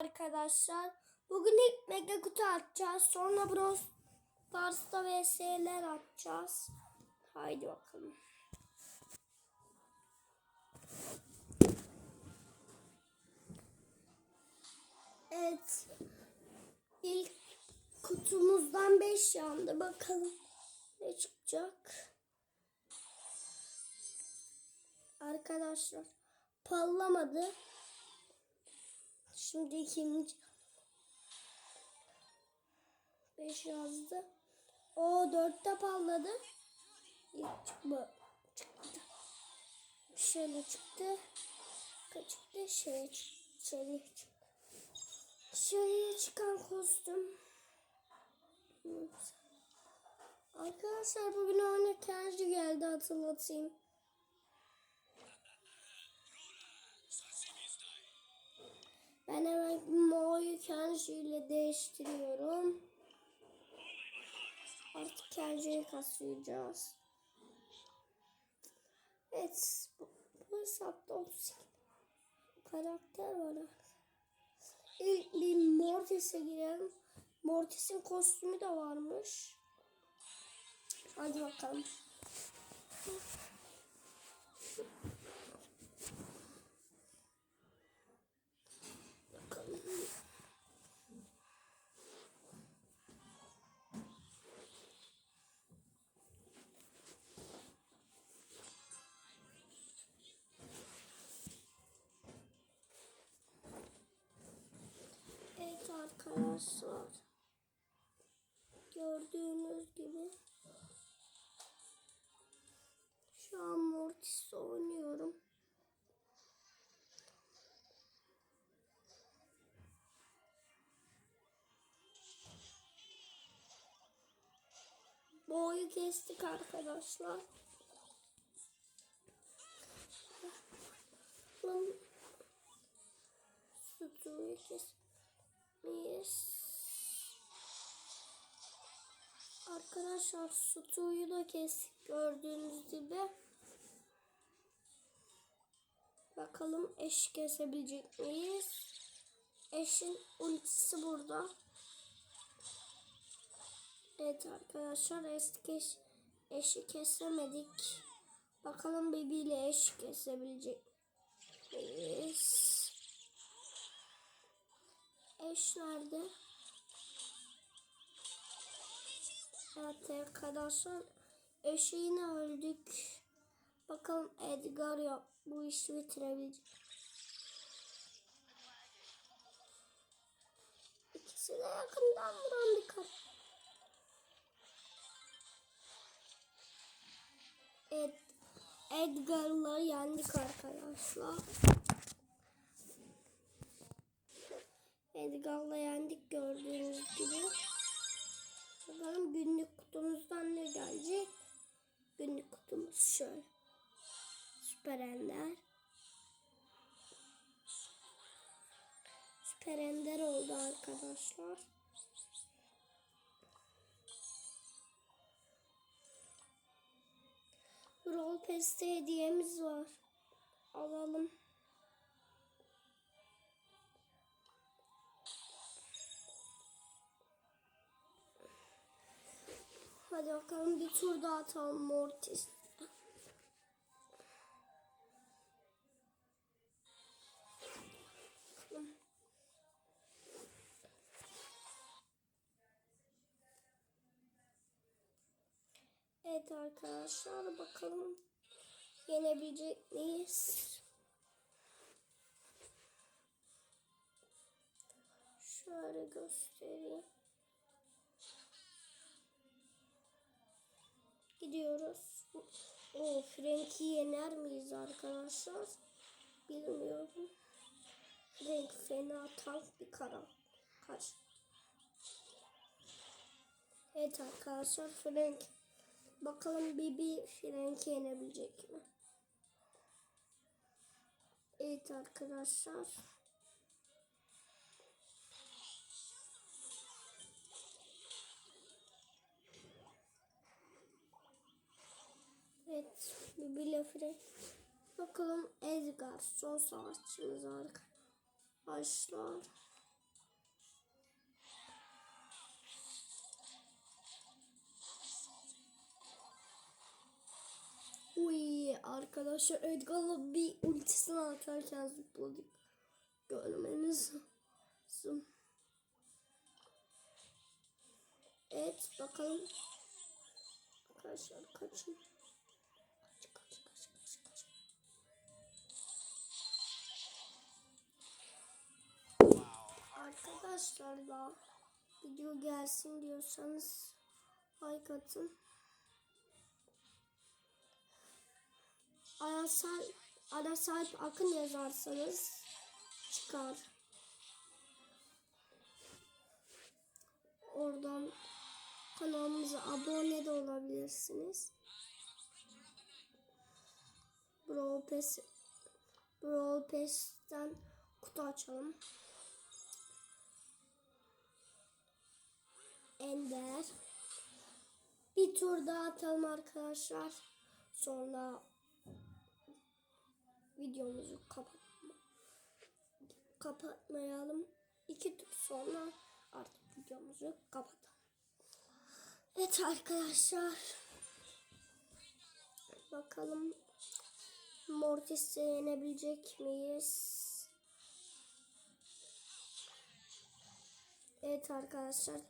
arkadaşlar. Bugün ilk mega kutu açacağız. Sonra Brawl Stars'ta VS'ler açacağız. Haydi bakalım. Evet. İlk kutumuzdan 5 yandı. Bakalım ne çıkacak. Arkadaşlar pallamadı. Şimdi ikinci. Beş yazdı. O dörtte palladı. İlk çıkma çıktı. Şöyle çıktı. Kaçıktı. Şöyle çıktı. Şöyle çıktı. Şöyle çıkan kostüm. Arkadaşlar bugün Kenji geldi hatırlatayım. Ben hemen Mo'yu Kenji ile değiştiriyorum. Artık Kenji'yi kaslayacağız. Evet. Bu, bu hesapta 32 karakter var. İlk bir Mortis'e girelim. Mortis'in kostümü de varmış. Hadi. Bakalım. Arkadaşlar. Gördüğünüz gibi şu an Mortis oynuyorum. Boyu kestik arkadaşlar. Bakalım. Sütüyü kesmeyiz. Arkadaşlar sütüyü da kestik gördüğünüz gibi. Bakalım eş kesebilecek miyiz? Eşin ultisi burada. Evet arkadaşlar eski eş, eşi kesemedik. Bakalım bebeğiyle eş kesebilecek miyiz? Eş nerede? Evet arkadaşlar eşi yine öldük. Bakalım Edgar ya bu işi bitirebilecek. İkisi de yakından vuran bir kar. Evet. Edgar'la yendik arkadaşlar. Edgar'la yendik gördüğünüz gibi. Bakalım günlük kutumuzdan ne gelecek? Günlük kutumuz şöyle. Süper Ender. Süper Ender oldu arkadaşlar. Roll Pass'te hediyemiz var. Alalım. Hadi bakalım bir tur daha atalım Mortis. Evet arkadaşlar bakalım yenebilecek miyiz? Şöyle göstereyim. Gidiyoruz. O Frank'i yener miyiz arkadaşlar? Bilmiyorum. Frank fena tank bir kara. Kaç. Evet arkadaşlar Frank. Bakalım Bibi Frank'i yenebilecek mi? Evet arkadaşlar. Bile Frey. Bakalım Edgar son savaşçımız arkadaşlar. Uy arkadaşlar Edgar'la bir ultisini atarken zıpladık. Görmeniz lazım. Evet bakalım. Arkadaşlar kaçın. Arkadaşlar da video gelsin diyorsanız like atın. Arasal, Arasal Akın yazarsanız çıkar. Oradan kanalımıza abone de olabilirsiniz. Brawl Pass Brawl Pass'ten kutu açalım. Ender. Bir tur daha atalım arkadaşlar. Sonra videomuzu kapatma, kapatmayalım. İki tur sonra artık videomuzu kapatalım. Evet arkadaşlar. Bakalım Mortis'e yenebilecek miyiz? Evet arkadaşlar.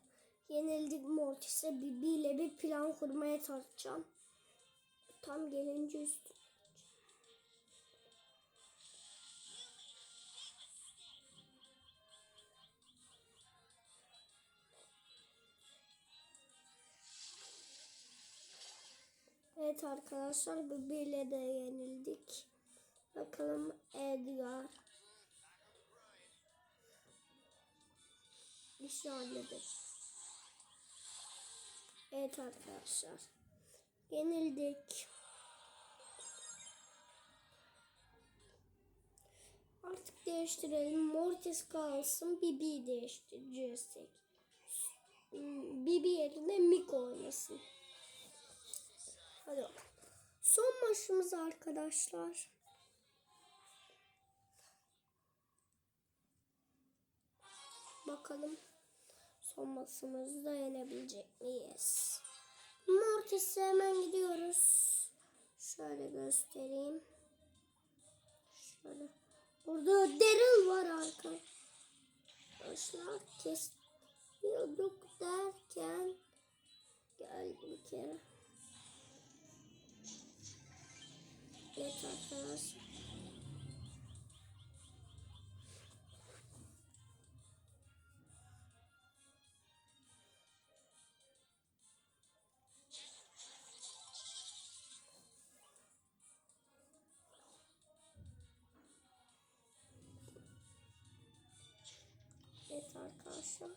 Yenildik Mortis'e Bibi ile bir plan kurmaya çalışacağım. Tam gelince üstü. Evet arkadaşlar Bibi ile de yenildik. Bakalım Edgar. İşi halledik. Evet arkadaşlar. Yenildik. Artık değiştirelim. Mortis kalsın. Bibi değiştireceğiz. Bibi yerine Miko oynasın. Hadi. Son maçımız arkadaşlar. Bakalım son maçımızda yenebilecek miyiz? Mortis'e hemen gidiyoruz. Şöyle göstereyim. Şöyle. Burada Daryl var arkadaşlar. Kesiyorduk derken geldi bir kere. Evet arkadaşlar. arkadaşlar.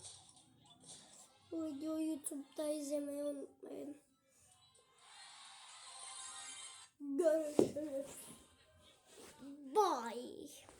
Bu videoyu YouTube'da izlemeyi unutmayın. Görüşürüz. Bye.